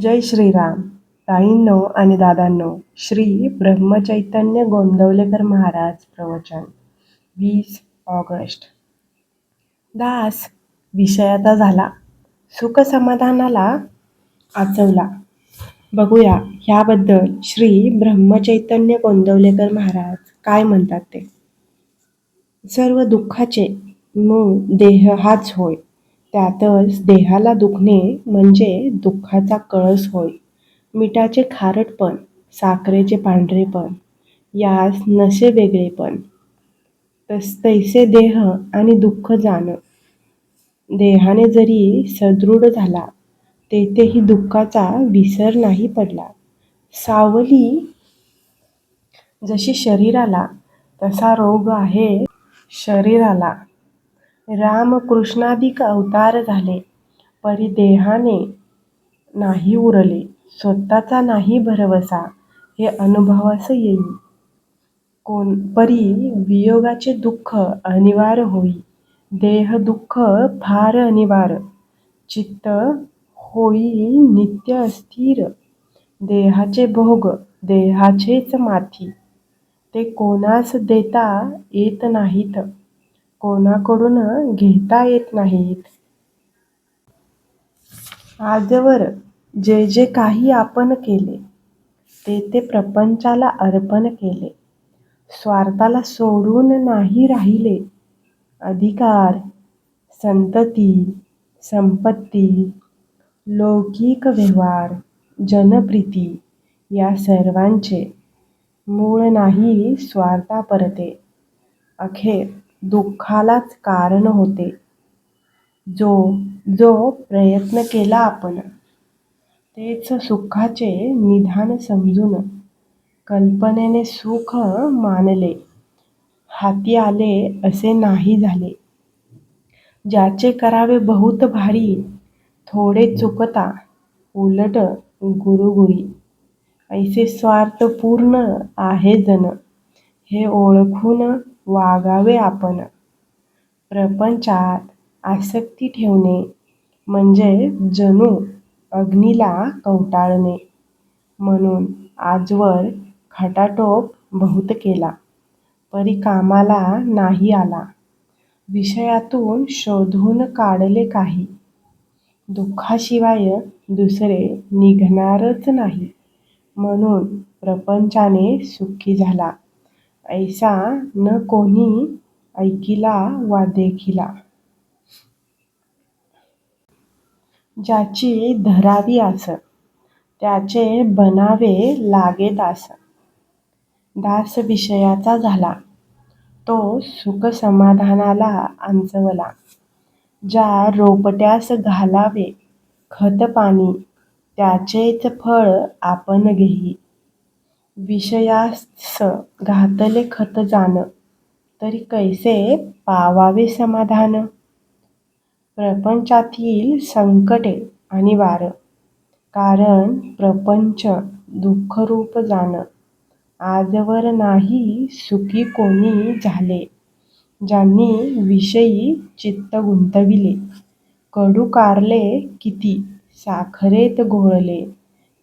जय श्रीराम. ताईंनो आणि दादांनो श्री ब्रह्मचैतन्य गोंदवलेकर महाराज प्रवचन. वीस ऑगस्ट. दास विषयाचा झाला. सुख समाधानाला आचवला. बघूया ह्याबद्दल श्री ब्रह्मचैतन्य गोंदवलेकर महाराज काय म्हणतात ते. सर्व दुःखाचे मूळ देह हाच होय. त्यातच देहाला दुखणे म्हणजे दुःखाचा कळस होय. मिठाचे खारटपण साखरेचे पांढरेपण यास नशे वेगळेपण तस तैसे देह आणि दुःख जाण. देहाने जरी सदृढ झाला तेथेही दुःखाचा विसर नाही पडला. सावली जशी शरीराला तसा रोग आहे शरीराला. रामकृष्णाधिक अवतार झाले. परी देहाने नाही उरले. स्वतःचा नाही भरवसा. हे अनुभवास येई. कोण परी वियोगाचे दुःख अनिवार्य होई. देह दुःख फार अनिवार्य. चित्त होई नित्य अस्थिर. देहाचे भोग देहाचेच माथी. ते कोणास देता येत नाहीत. कोणाकडून घेता येत नाहीत. आजवर जे जे काही आपण केले ते ते प्रपंचाला अर्पण केले. स्वार्थाला सोडून नाही राहिले. अधिकार संतती संपत्ती लौकिक व्यवहार जनप्रिती या सर्वांचे मूळ नाही स्वार्थापरते अखेर दुःखालाच कारण होते. जो जो प्रयत्न केला आपण तेच सुखाचे निधान समजून कल्पनेने सुख मानले. हाती आले असे नाही झाले. ज्याचे करावे बहुत भारी थोडे चुकता उलट गुरुगुरी. ऐसे स्वार्थपूर्ण आहे जन हे ओळखून वागावे आपण. प्रपंचात आसक्ती ठेवणे म्हणजे जणू अग्नीला कवटाळणे. म्हणून आजवर खटाटोप बहुत केला. परी कामाला नाही आला. विषयातून शोधून काढले काही. दुःखाशिवाय दुसरे निघणारच नाही. म्हणून प्रपंचाने सुखी झाला. ऐसा न कोणी ऐकिला वा देखिला. ज्याची धरावी आस त्याचे बनावे लागे दास दास विषयाचा झाला तो सुख समाधानाला आंचवला. ज्या रोपट्यास घालावे खत पाणी त्याचेच फळ आपण घेई. विषयास घातले खत जाण. तरी कैसे पावावे समाधान? प्रपंचातील संकटे आणि वार. कारण प्रपंच दुःखरूप जाण. आजवर नाही सुखी कोणी झाले. ज्यांनी विषयी चित्त गुंतविले. कडू कारले किती साखरेत घोळले.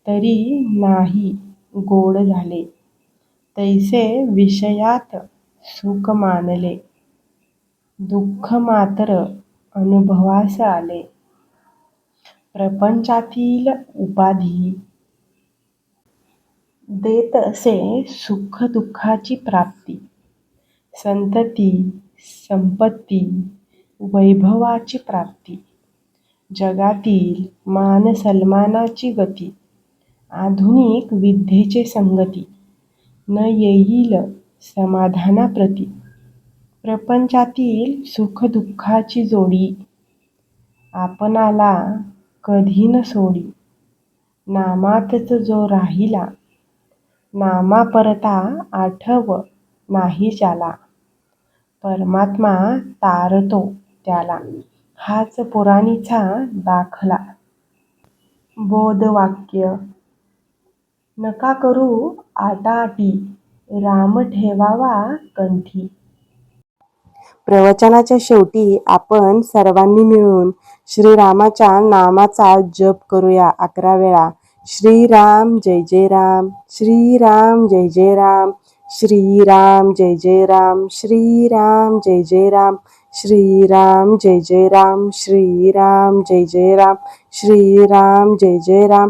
तरी नाही गोड झाले. तैसे विषयात सुख मानले. दुःख मात्र अनुभवास आले. प्रपंचातील उपाधी. देत असे सुख दुःखाची प्राप्ती. संतती संपत्ती वैभवाची प्राप्ती. जगातील मान सन्मानाची गती. आधुनिक विद्येचे संगती. न येईल समाधानाप्रती. प्रपंचातील सुखदुःखाची जोडी. आपणाला कधी न सोडी. नामातच जो राहिला नामापरता आठव नाही ज्याला. परमात्मा तारतो त्याला. हाच पुराणीचा दाखला. बोधवाक्य. नका करू आटाआटी. राम ठेवावा कंठी. प्रवचनाच्या शेवटी आपण सर्वांनी मिळून श्रीरामाच्या नामाचा जप करूया अकरा वेळा. श्रीराम जय जय राम. श्रीराम जय जय राम. श्रीराम जय जय राम. श्रीराम जय जय राम. श्रीराम जय जय राम. श्रीराम जय जय राम. श्रीराम जय जय राम.